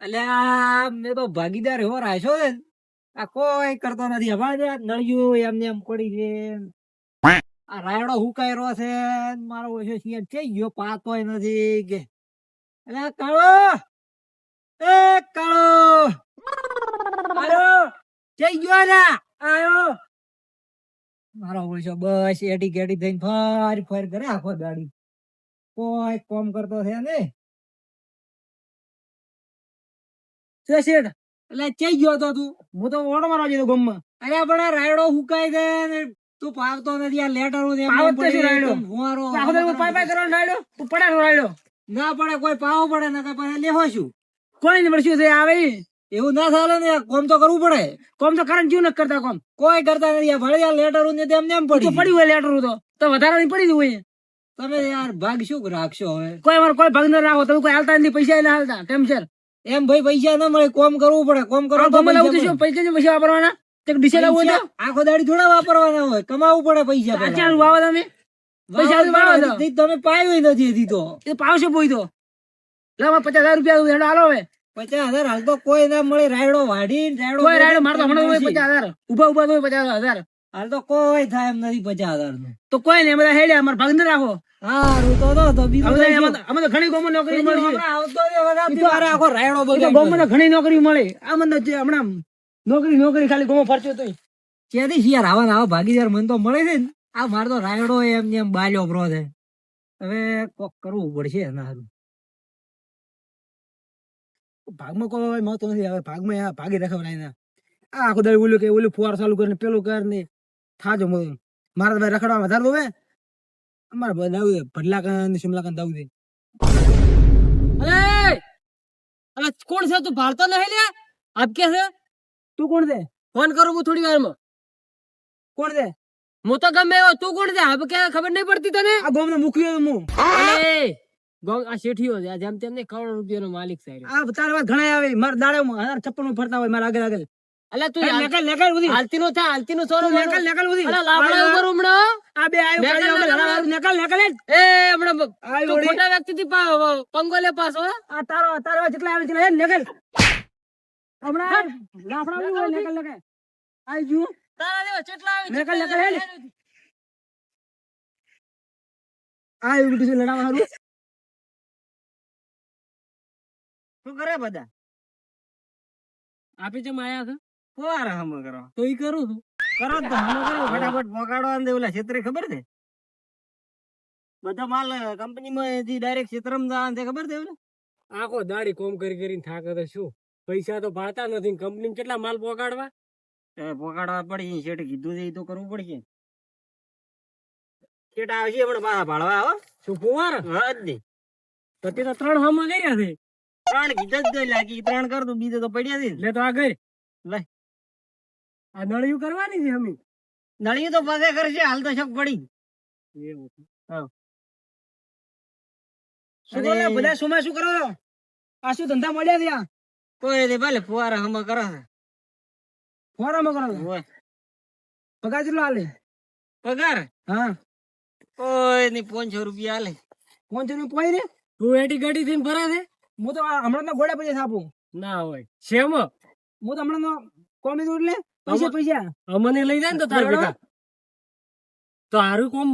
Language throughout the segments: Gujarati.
અલ્યા મેં તો ભાગીદાર એવો રાખ્યો છે આ કોઈ કરતો નથી. હવે નળિયું એમને એમ પડી છે. આ રાયડો હુકાયરો છે મારો ઓછો શિયાળ થઈ ગયો પાતોય નથી કે. અલ્યા કાળો! એ કાળો! આયો! જઈ ગયો ને! આયો! મારો ઓળશો બસ એડી ગેડી થઈને ફરી ફર કરે આખો દાડી. કોઈ કોમ કરતો છે ને. છે શેઠ એટલે ચઈ ગયો તો તું? હું તો ઓડ મારવા જતો ગમમાં અરે પણ આ રાયડો હુકાય છે ને તું પાવતો નથી આ લેટર હું રાયડો. એકદમ ફુવારો પાય પાય કરવાનો રાયડો? તું પડાનો રાયડો. ના પડે કોઈ પાવો પડે ના કઈ પડે લેવો છું કોઈ ને પડશું છે આવે એવું ના ચાલે ને કોમ તો કરવું પડે. કોમ તો કારણ જીવ ન કરતા કોમ? કોઈ કરતા નથી ભલે આ લેટરો ને તેમ ને એમ તો પડી પડ્યું હોય લેટર તો. તો વધારે નહીં પડી હોય. તમે યાર ભાગ શું રાખશો હવે? કોઈ અમારો કોઈ ભાગ ન રાખો તમે કોઈ હાલતા નથી પૈસા હાલતા. ટેમ સર એમ ભાઈ પૈસા ના મળે કોમ કરવું પડે કોમ કરવું તો લાવું તો પૈસા પૈસા ને પૈસા વાપરવાના? તે ડીસે લાવવું હોય પૈસા આખો દાડી થોડા વાપરવાના હોય કમાવું પડે પૈસા ચાલ વાવો તમે? પૈસા વાવ તમે પાયો નથી તો. એ પાવશે પોઈ તો. લાવો પચાસ હજાર રૂપિયા હેડો હાલો હવે. પચાસ હજાર હાલ તો કોઈ ના મળે રાયડો વાઢી રાયડો કોઈ રાયડો મારતો હમણાં પચાસ હજાર. ઊભા ઊભા તો પચાસ હજાર. હાલ તો કોઈ થાય એમ નથી પચાસ હજાર તો કોઈ નહીં બધા હેડ્યા અમારે ભાગ ન રાખો. હારું તો તો તો બીજું અમે તો તો એમાં શું? તો- અમે તો ઘણી ગોમો નોકરી મળી. આવતો જ વગાડતી મારે આખો રાયડો એ ગોમો ઘણી નોકરી મળે. આ મને હમણાં નોકરી નોકરી ખાલી ગોમો ફરતો તો ક્યાંથી યાર આવા ને આવા ભાગીદાર મને તો મળે છે ને. આ મારે તો રાયડો એમ એમ બાલ્યો બ્રો છે. હવે કોક કરવું પડશે એના હારું. ભાગમાં કોઈ મળતો નથી. હવે ભાગમાં ભાગી રાખવા એના. આ આખો દાડી ઓલું કે ઓલું ફુવાર ચાલુ કરીને પેલું કર ને થાજો મારા ભાઈ રખડવા વધારે દો અમારે બધા દાવું દે ભડલા કાન શિમલા કાન દાવું છે અરે અરે કોણ છે? તું ભારતો નહીં લે? આપ કે છે? તું કોણ છે? ફોન કરું હું થોડી વારમાં. કોણ છે? હું તો ગમે એવો તું કોણ છે? આપ કે ખબર નહીં પડતી તને? આ ગોમ મૂક્યો હું. અરે ગોમ આ શેઠીઓ છે જેમ તેમ નહીં કરોડ રૂપિયાનો માલિક છે. આ તારા વાત ઘણા આવે મારા દાડે હજાર છપ્પન ફરતા હોય મારા આગળ આગળ. અલે તું નકલ નકલ ઉધી. હાલતી નો થા હાલતી નો સોરો નકલ નકલ ઉધી. અલે લાફડા ઉપર હમણાં આ બે આયો લેકલ, નકલ નકલ એ હમણા તું ખોટા વ્યક્તિ થી પંગો લે પાછો હે? આ તારો તારો જેટલા આવે છે હે હમણા લાફડા આવી નકલ લેકલ આઈ જુ તારા દેવા જેટલા આવે નકલ લેકલ, આવે? હેલ. આ છે લડાવા હારું. શું કરે બધા? આપી છે માયા છે. ફોર હમ કરો. તો ઈ કરું છું. કરો તો હમ કરો ફટાફટ પોકાડવા દે ઓલા ક્ષેત્રે ખબર છે? બધા માલ કંપનીમાં ડાયરેક્ટ ક્ષેત્રમાં જવાનું છે ખબર છે ઓલે આખો દાડી કોમ કરી કરીને થાકે તો શું? પૈસા તો ભાતા નથી કંપની કેટલા માલ પોકાડવા એ પોકાડવા પડી શેઠ કીધું છે એ તો કરવું પડશે. શેઠ આવશે પણ પાછા ભાળવા આવો શું કુંવાર હા જ નહીં તો તે તો ત્રણ હમા કર્યા છે. ત્રણ કીધા જ લાગી ત્રણ કર તું બીજે તો પડ્યા છે લે તો આ ગઈ લે. આ નળિયું કરવાની છે અમી નળિયું તો પાસે કરશે હાલ તો શક પડી. શું કરો લે? અરે. બધા સુમા શું કરો છો? આ શું ધંધા મળ્યા ત્યાં? કોઈ દે ભલે ફુવારા હમ કરો છે. ફોરામાં કરો છો? પગાર કેટલો હાલે પગાર? હા. કોઈ ની પાંચસો રૂપિયા હાલે પાંચસો રૂપિયા પોઈ ને તું એટી ગાડી થઈને ફરે છે? હું તો હમણાં ના ગોળા પૈસા આપું. ના હોય. શેમ? હું તો હમણાં કોમી દૂર એટલે પૈસા પૈસા. અમને લઈ જાય ને તો તાર. ભેગા. તો હારું કોમ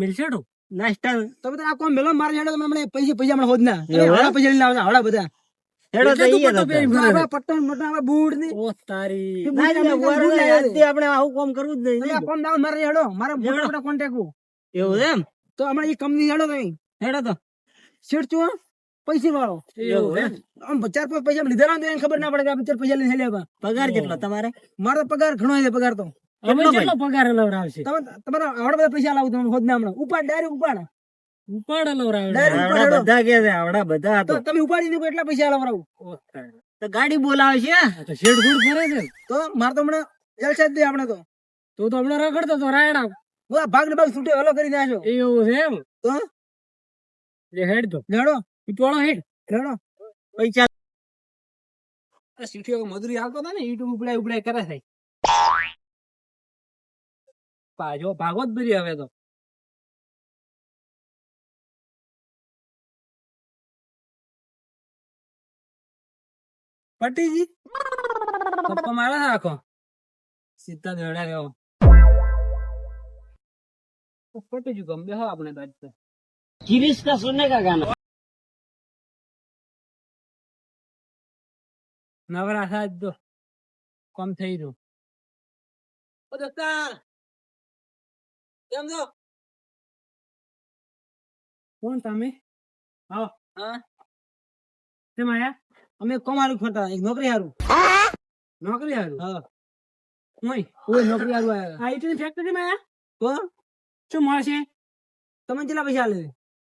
મિલશે તો નાસ્તા તમે તો આ કોમ મેલો મારે હેડો તમે મને પૈસા પૈસા મને હોદ ના હાડા પૈસા લઈને આવતા હાડા બધા. હેડો તો ઈ હતા. આપણા પટ્ટન મટન આપણા બૂટની. ઓ તારી. ના, આપણે ના, ફુવારા બૂટ ના, લાવ્યા આજથી આપણે આવું કોમ કરવું જ નહીં. આ કોમ ના મારે હેડો. મારે મોટા. મોટા કોન્ટેક્ટ એવું એમ? તો હમણાં એ કંપની હેડો તમે હેડો તો. શેઠ છું પૈસા વાળો એવું આમ ચાર પાંચ પૈસા લીધેલા તો એને ખબર ના પડે કે આ ચાર પૈસા લઈને હેલ્યા પગાર કેટલો? તમારે? મારો પગાર ઘણો છે પગાર તો. કેટલો પગાર લવરાવશે તમે તમારા આવડા બધા પૈસા લાવું તમે હોદ ના હમણાં. ઉપાડ ડાયરેક્ટ ઉપાડ. ઉપાડ લવરાવે આવડા બધા કે છે આવડા બધા તો તમે ઉપાડી દીધું એટલા પૈસા લાવરાવું તો ગાડી બોલાવે છે તો શેઠ ગુડ ફરે છે. તો મારે તો હમણાં જલસા જ દે આપણે તો. તું તો હમણાં રખડતો તો રાયણા હું આ ભાગ ને ભાગ છૂટે હલો કરી નાખ્યો એવું છે એમ? તો? હેડ તો. લેડો પીટવાળો હે લેડો પૈસા શીઠીઓ મજૂરી આવતો હતા ને ઈટ ઉપડાય ઉપડાય કરે છે. પાછો ભાગવત ભરી હવે તો. પટીજી પપ્પા છે આખો સીધા દોડા રહ્યો પટીજી ગમે હો આપણે તો. આજ તો કિરીશ કા સુનને કા ગાના નવરા સાજ તો કોમ થઈ રહ્યું. ઓ દોસ્તાર! કેમ છો? કોણ તમે? આવો. હા? કેમ આયા અમે કોમારું ખોટા એક નોકરી હારું. નોકરી હારું? હા. ઓય. ઓય નોકરી હારું આયા? આ ફેક્ટરી માં આયા તો શું મળશે? તમે કેટલા પૈસા આલે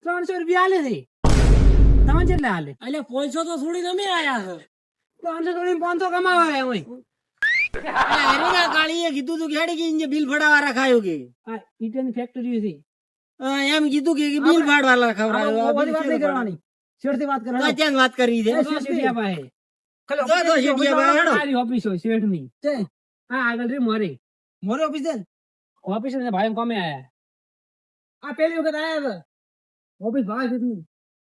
ત્રણસો રૂપિયા આલે છે. તમે કેટલા આલે? એટલે પોઈસો તો થોડી તમે આયા છો. પાંચસો થોડી પાંચસો કમાવા આવ્યા હોય. અરે કાળીએ કીધું તું કે હેડી કે બિલ ફડાવા રાખાયો કે. આ ઈટની ફેક્ટરી છે હા, એમ કીધું કે બિલ ફાડવા ઓલી વાત નહીં કરવાની. શેઠથી વાત કરવાની. ક્યાં વાત કરી છે. શેઠિયા પાસે. જો તો શેઠિયા પાસે હેડો. મારી ઓફિસ હોય શેઠની. હા આગળ રી મોરે. મોરે ઓફિસ છે ઓફિસ ને ભાઈ કોમે આયા. આ પેલી વખત આયા હતા ઓફિસ ભાઈ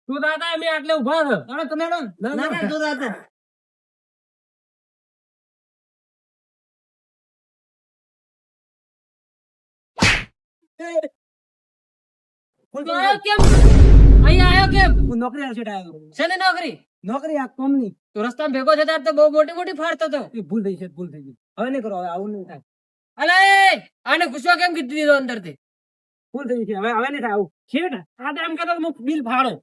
તું દાદા મેં આટલે ઊભા તમે ના. ના તું રાતે. ફૂલ કેમ? અહીંયા આયો કેમ? હું નોકરી હારું શેઠ શેની નોકરી? નોકરી આ કોમની. તો રસ્તામાં ભેગો થતા તો બહુ મોટી મોટી ફાડતો હતો એ ભૂલ થઈ છે ભૂલ થઈ ગઈ. હવે નહીં કરો હવે આવું નહીં થાય. અલે આને ગુસ્સો કેમ કીધી દીધો અંદરથી ભૂલ થઈ છે હવે હવે નહીં થાય આવું. શેઠ આ તો એમ કહેતો હું બિલ ફાડો.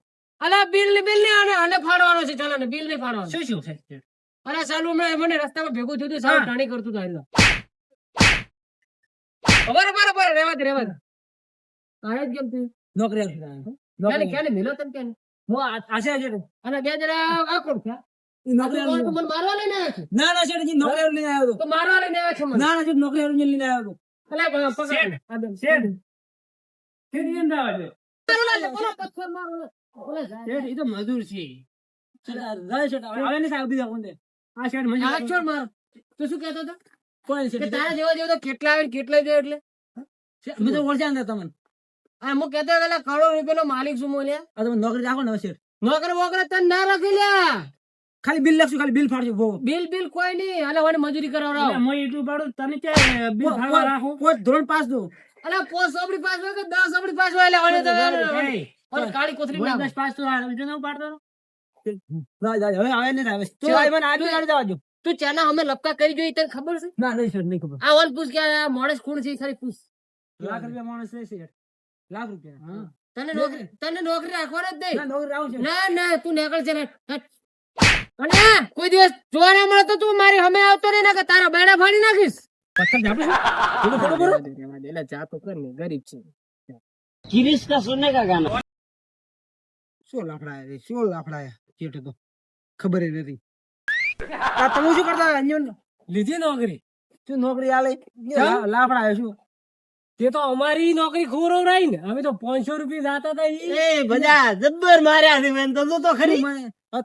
અલે બિલ ને બિલ ને આને આને ફાડવાનો છે ચાલો ને બિલ નહીં ફાડવાનો. શું શું છે? અરે સાલું મને રસ્તામાં ભેગું થયું હતું સારું. ટાણી કરતું હતું. બરાબર બરાબર રેવા દે રેવા જ નોકરી નોકરી મિલો તને હું આ- આ છે શેઠ. અને બે જણા આ કોણ છે? મજૂર છે. આ શેઠ મજૂર આ માર. તું શું કેતો હતો? કોઈ કે તારા જેવા જેવો તો કેટલા આવે ને કેટલા જાય એટલે? શેઠ, તો ઓળખ્યા નથી તમને. આ હું કહેતો પેલા કરોડો રૂપિયાનો માલિક છું મોલ્યા આ તમે નોકરી રાખો ને હવે શેઠ નોકર વોકર તને ના રાખી લ્યા. ખાલી બિલ લખશું ખાલી બિલ ફાડજો બહુ બિલ બિલ કોઈ નહીં. અલે મને મજૂરી કરાવડાવો હું એટલું પાડું તને ક્યાં બિલ ફાડવા રાખું? કોઈ ધોરણ પાસ દો. અલે પોસ આપણી પાસે હોય કે દસ આપણી પાસે હોય? એટલે મને તો ઓલી કાળી કોથળી નાખો. દસ પાસ તો આ બીજો ન પાડતો ના જા હવે આવે નહીં આવે હવે મને જવા દો તું ચાના અમે લપકા કરી જોઈ તને ખબર છે? ના નહીં સર નહીં ખબર. આ વન પૂછ કે આ માણસ કોણ છે ખાલી પૂછ. લાખ રૂપિયા માણસ શેઠ લાખ રૂપિયા. તને નોકરી. તને નોકરી રાખવાનો જ ના નહીં નોકરી રાખું છે. ના ના તું નીકળ છે ને. અને કોઈ દિવસ જોવા ના મળે તો તું મારી હમે આવતો નહીં ને કે તારા બેડા ફાડી નાખીશ. પથ્થર જાપે છે? થોડું થોડું એટલે જા તો કર ને ગરીબ છે. કિરીશ કા સુનને કા ગાના શું લાફડાયા છે શું લાફડાયા શેઠ તો ખબર નથી. તમે શું કરતા અંજન લીધી નોકરી? શું નોકરી આલે? લાફડા લાફડાયા શું? તે તો અમારી નોકરી ખોરવરાઈ ને. અમે તો પાંચસો રૂપિયા જાતા હતા. એ બધા જબ્બર માર્યા છે મેં તો તો ખરી.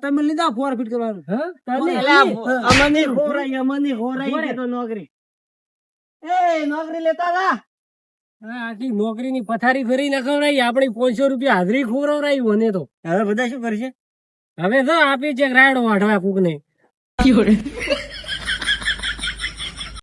તમે લીધા ફોર ફીટ કરવાનું. અમને ખોરાઈ અમને ખોરાઈ તો નોકરી. એ નોકરી લેતા હતા આખી નોકરીની પથારી ફરી નખવરાઈ આપણી પાંચસો રૂપિયા હાજરી ખોરવરાઈ મને તો. હવે બધા શું કરશે? હવે તો આપી છે રાયડો વાઢવા કુક ને 有人